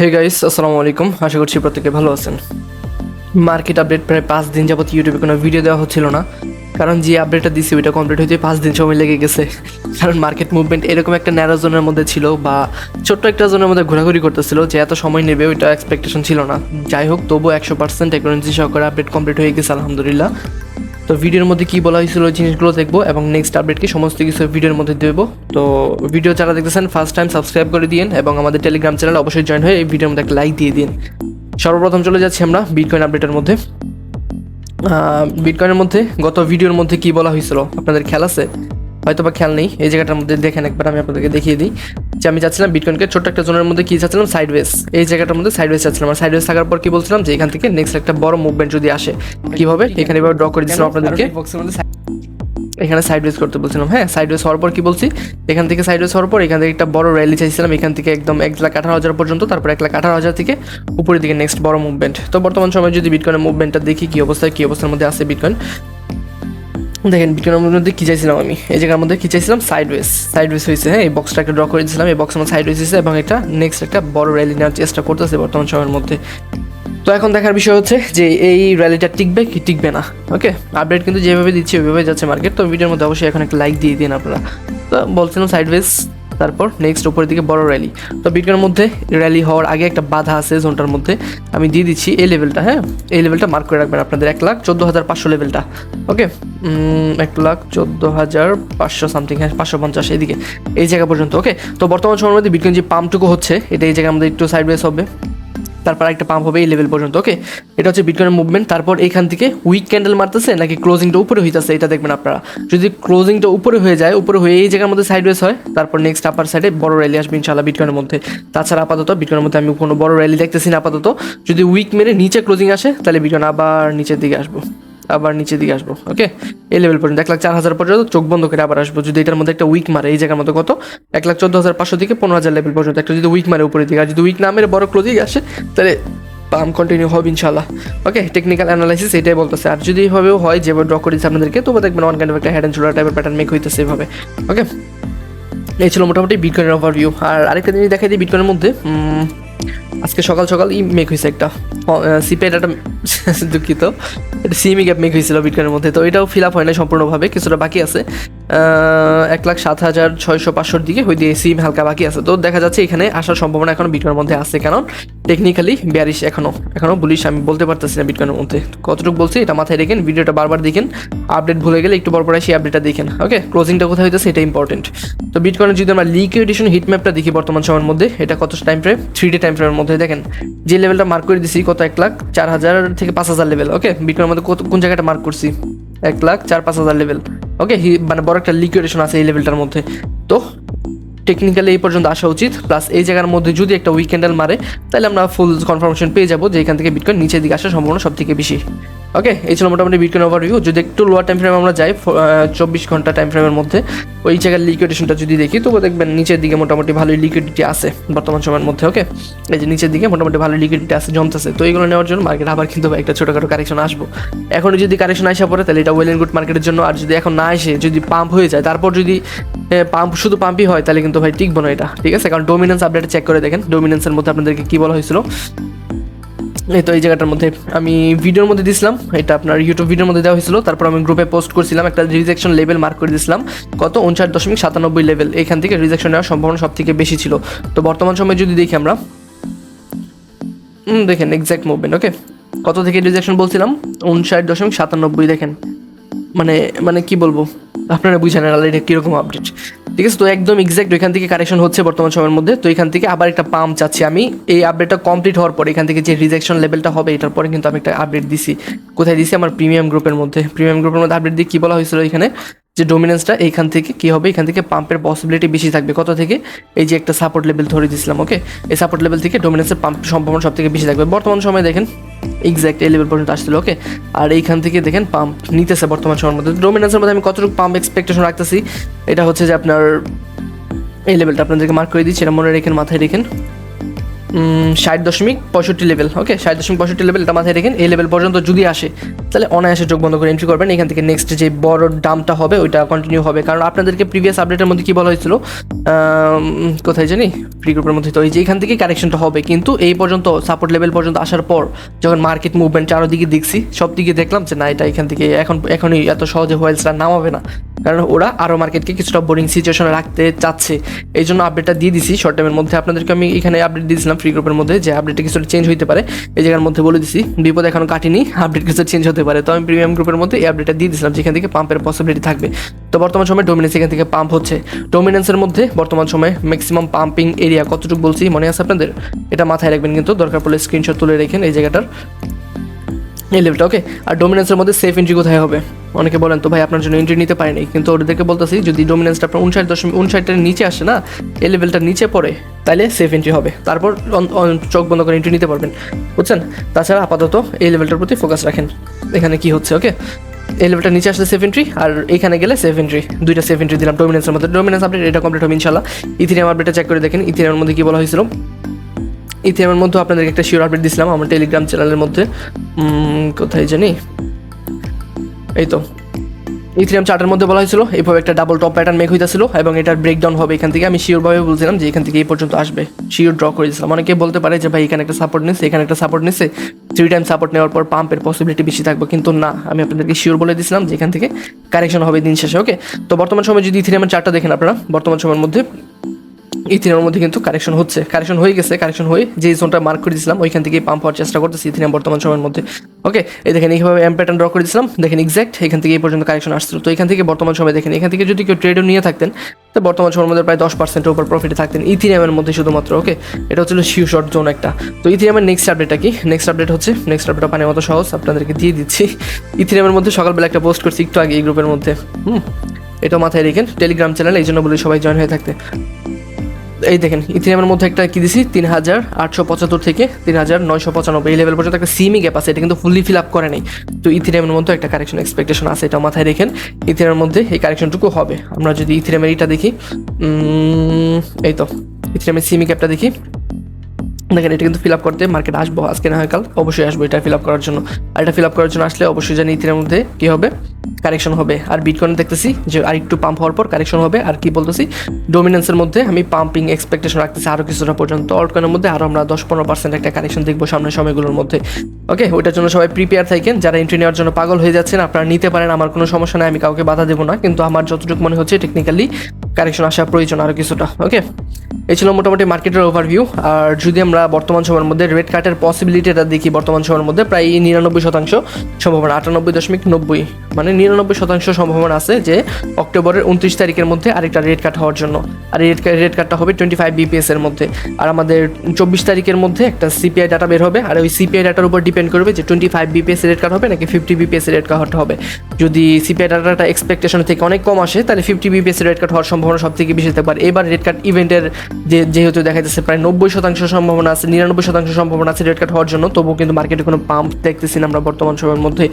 Hey guys আসসালামু আলাইকুম। আশা করছি প্রত্যেকে ভালো আছেন। মার্কেট আপডেট প্রায় পাঁচ দিন যাবত ইউটিউবে কোনো ভিডিও দেওয়া হচ্ছিল না। কারণ যে আপডেটটা দিছি, ওইটা কমপ্লিট হতে পাঁচ দিন সময় লেগে গেছে। কারণ মার্কেট মুভমেন্ট এরকম একটা ন্যারো জোনের মধ্যে ছিল বা ছোট্ট একটা জোনের মধ্যে ঘোরাঘুরি করতেছিল যে এত সময় নেবে, ওইটা এক্সপেকটেশন ছিল না। যাই হোক, তবুও একশো পার্সেন্ট টেকনোলজি সহকারে আপডেট কমপ্লিট হয়ে গেছে, আলহামদুলিল্লাহ। তো ভিডিওর মধ্যে কি বলা হয়েছিল ওই জিনিসগুলো দেখব এবং নেক্সট আপডেট কি সমস্ত কিছু ভিডিওর মধ্যে দেবো। তো ভিডিও যারা দেখতেছেন ফার্স্ট টাইম সাবস্ক্রাইব করে দিন এবং আমাদের টেলিগ্রাম চ্যানেল অবশ্যই জয়েন হয়ে এই ভিডিওর মধ্যে একটা লাইক দিয়ে দিন। সর্বপ্রথম চলে যাচ্ছি আমরা বিটকয়েন আপডেটের মধ্যে। বিটকয়েনের মধ্যে গত ভিডিওর মধ্যে কি বলা হয়েছিল? আপনাদের খেয়াল আছে? হয়তো বা খেয়াল নেই। এই জায়গাটার মধ্যে দেখেন একবার, আমি আপনাদেরকে দেখিয়ে দিই। যে আমি চাচ্ছিলাম বিটকয়েনকে ছোট্ট একটা জোনের মধ্যে কি চাচ্ছিলাম সাইডওয়েজ এই জায়গাটার মধ্যে সাইডওয়েজ চাচ্ছিলাম আর সাইডওয়েজ থাকার পর কি বলছিলাম যে এখান থেকে নেক্সট একটা বড় মুভমেন্ট যদি আসে কীভাবে? এখানে এবার ড্র করে দিচ্ছিলাম আপনাদেরকে। এখানে সাইডওয়েজ করতে বলছিলাম। হ্যাঁ সাইডওয়েজ হওয়ার পর কি বলছি? এখান থেকে সাইডওয়েজ হওয়ার পর এখান থেকে একটা বড় র্যালি চাইছিলাম। এখান থেকে একদম এক লাখ আঠারো হাজার পর্যন্ত তারপর এক লাখ আঠারো হাজার থেকে উপরের দিকে নেক্সট বড় মুভমেন্ট তো বর্তমান সময় যদি বিটকয়েনের মুভমেন্টটা দেখি কি অবস্থায় কি অবস্থার মধ্যে আছে বিটকয়েন দেখেন বিক্রমের মধ্যে কী চাইছিলাম আমি? এই জায়গার মধ্যে কী চাইছিলাম? সাইডওয়েজ সাইডওয়েজ হয়েছে। হ্যাঁ এই বক্সটা একটা ড্র করে দিয়েছিলাম। এই বক্স আমার সাইডওয়েজ হয়েছে এবং এটা নেক্সট একটা বড় র্যালি নেওয়ার চেষ্টা করতেছে বর্তমান সময়ের মধ্যে। তো এখন দেখার বিষয় হচ্ছে যে এই র্যালিটা টিকবে কি টিকবে না ওকে আপডেট কিন্তু যেভাবে দিচ্ছে ওইভাবে যাচ্ছে মার্কেট তো ভিডিওর মধ্যে অবশ্যই এখন একটা লাইক দিয়ে দিন আপনারা। তো বলছিলাম সাইডওয়েজ তারপর নেক্সট উপরের দিকে বড় র্যালি তো বিটকয়েনের মধ্যে র্যালি হওয়ার আগে একটা বাধা আছে জোনটার মধ্যে। আমি দিয়ে দিচ্ছি এই লেভেলটা হ্যাঁ? এই লেভেলটা মার্ক করে রাখবেন আপনাদের এক লাখ চোদ্দ হাজার পাঁচশো লেভেলটা ওকে এক লাখ চোদ্দ হাজার পাঁচশো সামথিং হ্যাঁ পাঁচশো পঞ্চাশ এইদিকে, এই জায়গা পর্যন্ত ওকে তো বর্তমান সময়ের মধ্যে বিটকয়েন যে পাম্পটুকু হচ্ছে, এটা এই জায়গায় আমাদের একটু সাইডওয়েজ হবে। তারপর একটা পাম্প হবে এই লেভেল পর্যন্ত ওকে এটা হচ্ছে বিটকয়েনের মুভমেন্ট তারপর এখান থেকে উইক ক্যান্ডেল মারতেছে নাকি ক্লোজিংটা উপরে হইতেছে, এটা দেখবেন আপনারা। যদি ক্লোজিংটা উপরে হয়ে যায়, উপরে হয়ে এই জায়গার মধ্যে সাইডওয়েজ হয়, তারপর নেক্সট আপার সাইডে বড় র্যালি আসবে ইনশাল্লাহ বিটকয়েনের মধ্যে। তাছাড়া আপাতত বিটকয়েনের মধ্যে আমি কোনো বড় র্যালি দেখতেছি না আপাতত। যদি উইক মেরে নিচে ক্লোজিং আসে, তাহলে বিটকয়েন আবার নিচের দিকে আসব। আবার নিচের দিকে আসব ওকে এই লেভেল পর্যন্ত। এক লাখ চার হাজার পর্যন্ত চোখ বন্ধ করে আবার আসব। যদি এটার মধ্যে একটা উইক মারে, এই জায়গার মধ্যে কত? এক লাখ চোদ্দ হাজার পাঁচশো থেকে পনেরো হাজার লেভেল পর্যন্ত। একটা যদি উইক মারে উপরের দিকে, আর যদি উইক না মেরে বড় ক্লোজিং আসে, তাহলে পাম কন্টিনিউ হবে ইনশাল্লাহ ওকে টেকনিক্যাল অ্যানালাইসিস এটাই বলতেছে। আর যদি এভাবেও হয় যেভাবে ড্র করেছে আপনাদেরকে তবে দেখবেন ওয়ান কাইন্ড একটা হেড অ্যান্ড শোল্ডার টাইপের প্যাটার্ন মেক হইতেছে এভাবে ওকে এই ছিল মোটামুটি বিটকয়েনের ওভারভিউ আর আরেকটা জিনিস দেখাই দিই বিটকয়েনের মধ্যে। আজকে সকাল সকাল ই মেক হয়েছে একটা। সিপের একটা দুঃখিত। এটা সিমি গ্যাপ মেক হয়েছিল বিটকয়েনের মধ্যে। তো এটাও ফিল আপ হয় না সম্পূর্ণভাবে, কিছুটা বাকি আছে। এক লাখ সাত হাজার ছয়শো পাঁচশোর দিকে হয়ে দিয়ে সিম হালকা বাকি আছে। তো দেখা যাচ্ছে এখানে আসার সম্ভাবনা এখনও বিটকয়েনের মধ্যে আছে। কারণ টেকনিক্যালি বিয়ারিশ এখনও। এখনও বলিস আমি বলতে পারতেছি না বিটকয়েনের মধ্যে। কতটুকু বলছি, এটা মাথায় রেখেন, ভিডিওটা বারবার দেখেন। আপডেট ভুলে গেলে একটু পর পরে সেই আপডেটটা দেখেন। ওকে ক্লোজিংটা কোথায় হইতেছে এটা ইম্পর্টেন্ট তো বিটকয়েনের যদি আমরা লিকুইডেশন হিট ম্যাপটা দেখি বর্তমান সময়ের মধ্যে, এটা কত time frame three day time ফ্রেমের মধ্যে, দেখেন, যে লেভেলটা মার্ক করে দিছি, কত? এক লাখ চার হাজার থেকে পাঁচ হাজার লেভেল ওকে বিটকয়ের মধ্যে কত, কোন জায়গাটা মার্ক করছি? এক লাখ চার পাঁচ হাজার লেভেল ওকে মানে বড় একটা লিকুইডেশন আছে এই লেভেলটার মধ্যে। তো টেকনিক্যালি এই পর্যন্ত আসা উচিত। প্লাস এই জায়গার মধ্যে যদি একটা উইকেন্ডাল মারে, তাহলে আমরা ফুল কনফার্মেশন পেয়ে যাব যে এখান থেকে বিটকয়েন নিচের দিকে আসার সম্ভাবনা সব থেকে বেশি। ওকে এই ছিল মোটামুটি বিটকয়েন ওভারভিউ যদি একটু লোয়ার টাইম ফ্রেম আমরা যাই চব্বিশ ঘণ্টা টাইম ফ্রেমের মধ্যে, ওই জায়গার লিকুইডেশনটা যদি দেখি তবু দেখবেন নিচের দিকে মোটামুটি ভালোই লিকুইডিটি আছে বর্তমান সময়ের মধ্যে ওকে এই যে নিচের দিকে মোটামুটি ভালো লিকুইডিটি আছে, জমতেছে। তো এইগুলো নেওয়ার জন্য মার্কেট আবার কিন্তু একটা ছোটোখাটো কারেকশন আসব। এখন যদি কারেকশন আসা পড়ে, তাহলে এটা ওয়েল এন্ড গুড মার্কেটের জন্য, আর যদি এখন না আসে যদি পাম্প হয়ে যায়, তারপর যদি পাম্প শুধু পাম্পই হয়, তাহলে কিন্তু ভাই টিকবো না এটা। ঠিক আছে? কারণ ডোমিনেন্স আপডেট চেক করে দেখেন। ডোমিনেন্সের মধ্যে আপনাদেরকে কি বলা হয়েছিল? এই তো এই জায়গাটার মধ্যে আমি ভিডিওর মধ্যে দিছিলাম এটা আপনার ইউটিউব ভিডিওর মধ্যে দেওয়া হয়েছিল। তারপর আমি গ্রুপে পোস্ট করছিলাম। একটা রিজেকশন লেভেল মার্ক করে দিয়েছিলাম। কত? উনষাট দশমিক সাতানব্বই লেভেল এখান থেকে রিজেকশন নেওয়ার সম্ভাবনা সব থেকে বেশি ছিল। তো বর্তমান সময়ে যদি দেখি আমরা দেখেন এক্স্যাক্ট মুভমেন্ট ওকে কত থেকে রিজেকশন বলছিলাম? উনষাট দশমিক সাতানব্বই, দেখেন। মানে মানে কি বলব? আপনারা বুঝেন না এটা কীরকম আপডেট ঠিক আছে? তো একদম এক্স্যাক্ট ওইখান থেকে কারেকশন হচ্ছে বর্তমান সময়ের মধ্যে। তো এখান থেকে আবার একটা পাম্প চাচ্ছি আমি। এই আপডেটটা কমপ্লিট হওয়ার পরে এখান থেকে যে রিজেকশন লেভেলটা হবে, এটার পরে কিন্তু আমি একটা আপডেট দিছি। কোথায় দিছি? আমার প্রিমিয়াম গ্রুপের মধ্যে। প্রিমিয়াম গ্রুপের মধ্যে আপডেট দিয়ে কি বলা হয়েছিল এখানে? যে ডোমিনেন্সটা এইখান থেকে কি হবে? এখান থেকে পাম্পের পসিবিলিটি বেশি থাকবে। কত থেকে? এই যে একটা সাপোর্ট লেভেল ধরে দিয়েছিলাম ওকে এই সাপোর্ট লেভেল থেকে ডোমিনেন্সের পাম্প সম্ভাবনা সব থেকে বেশি থাকবে। বর্তমান সময় দেখেন এক্স্যাক্ট এই লেভেল পর্যন্ত আসছিল ওকে আর এইখান থেকে দেখেন পাম্প নিতেছে বর্তমান সময়ের মধ্যে। ডোমিনেন্সের মধ্যে আমি কতটুকু পাম্প এক্সপেকটেশন রাখতেছি? এটা হচ্ছে যে আপনার এই লেভেলটা আপনাদেরকে মার্ক করে দিচ্ছি। এটা মনে রেখেন, মাথায় রেখেন। ষাট দশমিক পঁয়ষট্টি লেভেল ওকে ষাট দশমিক পঁয়ষট্টি লেভেল এটা মাথায় রেখেন, এই লেভেল পর্যন্ত যদি আসে, তাহলে অনায়াসে চোখ বন্ধ করে এন্ট্রি করবেন, এখান থেকে নেক্সট যে বড় দামটা হবে, ওইটা কন্টিনিউ হবে। কারণ আপনাদেরকে প্রিভিয়াস আপডেটের মধ্যে কী বলা হয়েছিল? কোথায় জানি? ফ্রি গ্রুপের মধ্যে তো, এই যে এখান থেকে কারেকশনটা হবে, কিন্তু এই পর্যন্ত সাপোর্ট লেভেল পর্যন্ত আসার পর যখন মার্কেট মুভমেন্ট চারোদিকে দেখছি সব দিকে দেখলাম যে না, এটা এখান থেকে এখন, এখনই এত সহজে হোয়েলসটা নামাবে না। কারণ ওরা আরও মার্কেটকে কিছুটা বোরিং সিচুয়েশনে রাখতে চাচ্ছে। এই জন্য আপডেটটা দিয়ে দিছি শর্ট টাইমের মধ্যে। আপনাদেরকে আমি এখানে আপডেট দিয়েছিলাম ফ্রি গ্রুপের মধ্যে যে আপডেটটা কিছুটা চেঞ্জ হতে পারে। এই জায়গার মধ্যে বলে দিছি, বিপদ এখনও কাটিনি আপডেট কিছু চেঞ্জ হতে পারে। তো আমি প্রিমিয়াম গ্রুপের মধ্যে এই আপডেটটা দিয়ে দিয়েছিলাম যেখান থেকে পাম্পের পসিবিলিটি থাকবে। তো বর্তমান সময়ে ডোমিনেন্স এখান থেকে পাম্প হচ্ছে। ডোমিনেন্সের মধ্যে বর্তমান সময়ে ম্যাক্সিমাম পাম্পিং এরিয়া কতটুকু বলছি, মনে আছে আপনাদের? এটা মাথায় রাখবেন কিন্তু, দরকার পড়লে স্ক্রিনশট তুলে রেখেন, এই জায়গাটার। এই লেভেলটা ওকে আর ডোমিনেন্সের মধ্যে সেফ এন্ট্রি কোথায় হবে? অনেকে বলেন, তো ভাই, আপনার জন্য এন্ট্রি নিতে পারেনি কিন্তু ওদেরকে বলতেছি, যদি ডোমিনেন্সটা আপনার উনষাট দশমিক উনষাটের নিচে আসে না এই লেভেলটা নিচে পড়ে তাহলে সেফ এন্ট্রি হবে। তারপর চোখ বন্ধ করে এন্ট্রি নিতে পারবেন। বুঝছেন? তাছাড়া আপাতত এই লেভেলটার প্রতি ফোকাস রাখেন। এখানে কি হচ্ছে ওকে এই লেভেলটা নিচে আসলে সেফ এন্ট্রি আর এখানে গেলে সেফ এন্ট্রি দুইটা সেফ এন্ট্রি দিলাম ডোমিনেন্সের মধ্যে। ডোমিনেন্স আপডেট এটা কমপ্লিট হবে ইনশাল্লাহ ইথিরিয়াম আপডেটটা চেক করে দেখেন ইথিরিয়ামের মধ্যে কি বলা হয়েছিল? ইথিরিয়ামের মধ্যে আপনাদেরকে একটা শিওর আপডেট দিছিলাম, আমার টেলিগ্রাম চ্যানেলের মধ্যে। কোথায় জানি? এই তো ইথিরিয়াম চার্টের মধ্যে বলা হয়েছিল, এইভাবে একটা ডাবল টপ প্যাটার্ন মেক হইতেছিল এবং এটার ব্রেকডাউন হবে এখান থেকে। আমি শিওরভাবে বলছিলাম যে এখান থেকে এই পর্যন্ত আসবে। শিওর ড্র করে দিয়েছিলাম। অনেকে বলতে পারে যে ভাই, এখানে একটা সাপোর্ট নিচ্ছে এখানে একটা সাপোর্ট নিচ্ছে থ্রি টাইম সাপোর্ট নেওয়ার পর পাম্পের পসিবিলিটি বেশি থাকবে। কিন্তু না, আমি আপনাদেরকে শিওর বলে দিয়েছিলাম যে এখান থেকে কারেকশন হবে দিন শেষে ওকে তো বর্তমান সময় যদি ইথিরিয়ামের চার্টটা দেখেন আপনারা, বর্তমান সময়ের মধ্যে ইথিনিয়ামের মধ্যে কিন্তু কারেকশন হচ্ছে। কারেকশন হয়ে গেছে, কারেকশন হয়ে যে জোনটা মার্ক করে দিয়েছিলাম, ওইখান থেকে পাম্প হওয়ার চেষ্টা করতেছি ইথিনিয়াম বর্তমান সময়ের মধ্যে। ওকে এই দেখেন এইভাবে এম প্যাটার্ন ড্র করে দিয়েছিলাম, দেখেন এক্স্যাক্ট এখান থেকে এই পর্যন্ত কারেকশন আসছিল। তো এখান থেকে বর্তমান সময় দেখেন, এখান থেকে যদি কেউ ট্রেডও নিয়ে থাকতেন, তো বর্তমান সময়ের মধ্যে প্রায় দশ পার্সেন্টের উপর প্রফিটে থাকতেন ইথিনিয়ামের মধ্যে শুধুমাত্র। ওকে এটা হচ্ছিল শিউ শর্ট জোন একটা। তো ইথিনিয়ামের নেক্সট আপডেটটা কি? নেক্সট আপডেট হচ্ছে নেক্সট আপডেট পানি মতো সহজ, আপনাদেরকে দিয়ে দিচ্ছি। ইথিনিয়ামের মধ্যে সকালবেলা একটা পোস্ট করছি একটু আগে এই গ্রুপের মধ্যে। হুম এটা মাথায় রেখেন টেলিগ্রাম চ্যানেল এই জন্য বলি সবাই জয়েন হয়ে থাকতে। এই দেখেন ইথিনিয়ামের মধ্যে একটা কি দিছি? তিন হাজার আটশো পঁচাত্তর থেকে তিন হাজার নয়শো পঁচানব্বই এই লেভেল পর্যন্ত একটা সিমি গ্যাপ আছে, এটা কিন্তু ফুললি ফিল আপ করে নেই। তো ইথিনিয়ামের মধ্যে একটা কারেকশন এক্সপেকটেশন আছে এটা মাথায় রেখেন। ইথিনিয়ামের মধ্যে এই কারেকশনটুকু হবে। আমরা যদি ইথিনিয়ামের এটা দেখি এই তো ইথিনিয়ামের সিমি গ্যাপটা দেখি। দেখেন, এটা কিন্তু ফিল আপ করতে মার্কেট আসব, আজকে না হয় কাল। অবশ্যই আসব এটা ফিল আপ করার জন্য। আর এটা ফিল আপ করার জন্য আসলে অবশ্যই জানি ইথিনের মধ্যে কি হবে। কারেকশন হবে। আর বিটকয়েন দেখতেছি যে আর একটু পাম্প হওয়ার পর কারেকশন হবে। আর কি বলতেছি? ডোমিনেন্সের মধ্যে আমি পাম্পিং এক্সপেকটেশন রাখতেছি আরও কিছুটা পর্যন্ত। অল্টকয়েনের মধ্যে আরও আমরা দশ পনেরো পার্সেন্ট একটা কারেকশন দেখব সামনের সময়গুলোর মধ্যে। ওকে ওইটার জন্য সবাই প্রিপেয়ার থাকেন। যারা এন্ট্রি নেওয়ার জন্য পাগল হয়ে যাচ্ছেন, আপনারা নিতে পারেন। আমার কোনো সমস্যা নেই, আমি কাউকে বাধা দেবো না। কিন্তু আমার যতটুকু মনে হচ্ছে টেকনিক্যালি কারেকশন আসা প্রয়োজন আরও কিছুটা ওকে এই ছিল মোটামুটি মার্কেটের ওভারভিউ আর যদি আমরা বর্তমান সময়ের মধ্যে রেড কার্টের পসিবিলিটিটা দেখি বর্তমান সময়ের মধ্যে, প্রায় নিরানব্বই শতাংশ সম্ভাবনা, আটানব্বই দশমিক নব্বই মানে নিরানব্বই শতাংশ সম্ভাবনা আছে যে অক্টোবরের উনত্রিশ তারিখের মধ্যে আরেকটা রেড কার্ড হওয়ার জন্য, আর রেড রেড কার্ডটা হবে টোয়েন্টি ফাইভ বিপিএস এর মধ্যে, আর আমাদের চব্বিশ তারিখের মধ্যে একটা সিপিআই ডাটা বের হবে, আর ওই সিপিআই ডাটার উপর ডিপেন্ড করবে যে twenty five BPS rate cut হবে নাকি ফিফটি বিপিএস রেড কার্ড হবে। যদি সিপিআই ডাটাটা এক্সপেকটেশন থেকে অনেক কম আসে, তাহলে ফিফটি বিপিএস রেড কার্ড হওয়ার সম্ভাবনা সব থেকে বেশি থাকবে। আর এবার রেড কার্ড ইভেন্টের যে, যেহেতু দেখা যাচ্ছে প্রায় নব্বই শতাংশ সম্ভাবনা আছে, নিরানব্বই শতাংশ সম্ভাবনা আছে রেড কার্ড হওয়ার জন্য, তবুও কিন্তু মার্কেটে কোনো পাম্প দেখতেছি না আমরা বর্তমান সময়ের মধ্যে।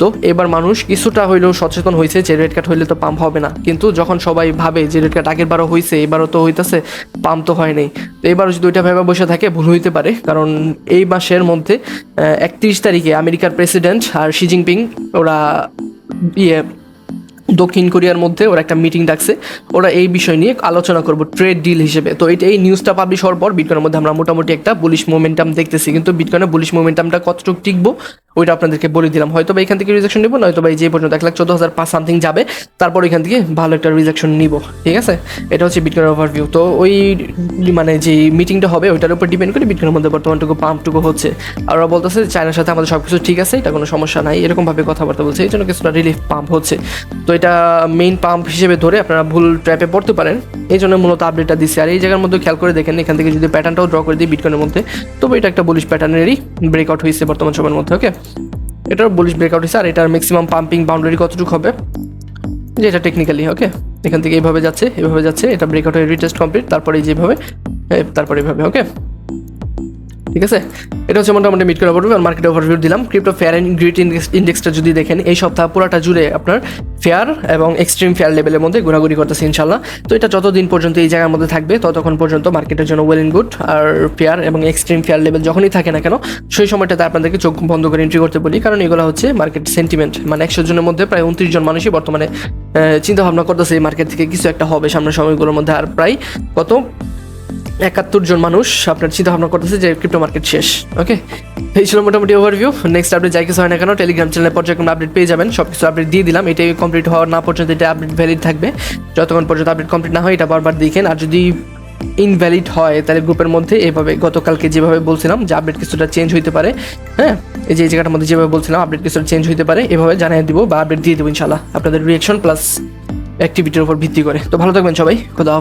তো এবার মানুষ কিছুটা হইলেও সচেতন হয়েছে যে রেড কার্ড হইলে তো পাম্প হবে না। কিন্তু যখন সবাই ভাবে যে রেড কার্ড আগের বারও হয়েছে এবারও তো হইতেছে পাম্প তো হয় নাই। তো এবারও যদি ওইটা ভেবে বসে থাকে, ভুল হইতে পারে। কারণ এই মাসের মধ্যে একত্রিশ তারিখে আমেরিকার প্রেসিডেন্ট আর শি জিনপিং ওরা ইয়ে দক্ষিণ কোরিয়ার মধ্যে ওরা একটা মিটিং ডাকছে। ওরা এই বিষয় নিয়ে আলোচনা করব ট্রেড ডিল হিসেবে। তো এটা এই নিউজটা পাবলিশ হওয়ার পর বিটকয়েনের মধ্যে আমরা মোটামুটি একটা বুলিশ মোমেন্টাম দেখতেছি। কিন্তু বিটকয়েনের বুলিশ মোমেন্টামটা কতটুকু টিকবো ওইটা আপনাদেরকে বলে দিলাম। হয়তো বা এখান থেকে রিজেকশন নিবো নয়তো বা এই যে পর্যন্ত এক লাখ চোদ্দ হাজার পাঁচ সামথিং যাবে, তারপর এখান থেকে ভালো একটা রিজেকশন নিব, ঠিক আছে? এটা হচ্ছে বিটকয়েন ওভারভিউ তো ওই মানে যে মিটিংটা হবে, ওইটার উপর ডিপেন্ড করে বিটকয়েনের মধ্যে বর্তমানটুকু পাম্পটুকু হচ্ছে। আর ওরা বলতেছে চায়নার সাথে আমাদের সব কিছু ঠিক আছে, এটা কোনো সমস্যা নাই। এরকমভাবে কথাবার্তা বলছে এই জন্য কিছুটা রিলিফ পাম্প হচ্ছে। তো এটা মেইন পাম্প হিসেবে ধরে আপনারা ভুল ট্র্যাপে পড়তে পারেন এই জন্য মূলত আপডেটটা দিচ্ছে আর এই জায়গার মধ্যে খেয়াল করে দেখেন, এখান থেকে যদি প্যাটার্নটাও ড্র করে দিই বিটকয়েনের মধ্যে, তবে এটা একটা বুলিশ প্যাটার্নেরই ব্রেকআউট হয়েছে বর্তমান সময়ের মধ্যে ওকে এটার বলিস ব্রেকআউট আর এটার ম্যাক্সিমাম পাম্পিং বাউন্ডারি কতটুকু হবে? যে এটা টেকনিক্যালি ওকে এখান থেকে এইভাবে যাচ্ছে, এভাবে যাচ্ছে, এটা ব্রেকআউট হয়ে রিটেস্ট কমপ্লিট তারপরে যেভাবে তারপরে এইভাবে ওকে ঠিক আছে? এটা হচ্ছে মোটামুটি মিড করে ওভারভিউ আর মার্কেট ওভারভিউ দিলাম। ক্রিপ্টো ফেয়ার অ্যান্ড গ্রিট ইন্ডেক্সটা যদি দেখেন, এই সপ্তাহ পুরোটা জুড়ে আপনার ফেয়ার এবং এক্সট্রিম ফেয়ার লেভেলের মধ্যে ঘোরাঘুরি করতেছে ইনশাল্লাহ তো এটা যতদিন পর্যন্ত এই জায়গার মধ্যে থাকবে, ততক্ষণ পর্যন্ত মার্কেটের জন্য ওয়েল ইন গুড আর ফেয়ার এবং এক্সট্রিম ফেয়ার লেভেল যখনই থাকে না কেন, সেই সময়টাতে আপনাদেরকে চোখ বন্ধ করে এন্ট্রি করতে বলি। কারণ এগুলো হচ্ছে মার্কেট সেন্টিমেন্ট মানে একশো জনের মধ্যে প্রায় উনত্রিশ জন মানুষই বর্তমানে চিন্তা ভাবনা করতেছে এই মার্কেট থেকে কিছু একটা হবে সামনের সময়গুলোর মধ্যে। আর প্রায় কত একাত্তর জন মানুষ আপনার চিন্তা ভাবনা করতেছে যে ক্রিপ্টো মার্কেট শেষ। ওকে এই ছিল মোটামুটি ওভারভিউ নেক্সট আপডেট যাই কিছু হয় না কেন টেলিগ্রাম চ্যানেলে পর্যায়ক্রমে আপডেট পেয়ে যাবেন। সব কিছু আপডেট দিয়ে দিলাম। এটাই কমপ্লিট হওয়ার না পর্যন্ত এটা আপডেট ভ্যালিড থাকবে। যতক্ষণ পর্যন্ত আপডেট কমপ্লিট না হয়, এটা বারবার দেখেন। আর যদি ইনভ্যালিড হয়, তাহলে গ্রুপের মধ্যে এভাবে গতকালকে যেভাবে বলছিলাম যে আপডেট কিছুটা চেঞ্জ হইতে পারে হ্যাঁ? এই যে জায়গাটার মধ্যে যেভাবে বলছিলাম আপডেট কিছুটা চেঞ্জ হইতে পারে, এভাবে জানিয়ে দিব বা আপডেট দিয়ে দেবো ইনশাল্লাহ আপনাদের রিয়েকশন প্লাস অ্যাক্টিভিটির উপর ভিত্তি করে। তো ভালো থাকবেন সবাই। খোদা।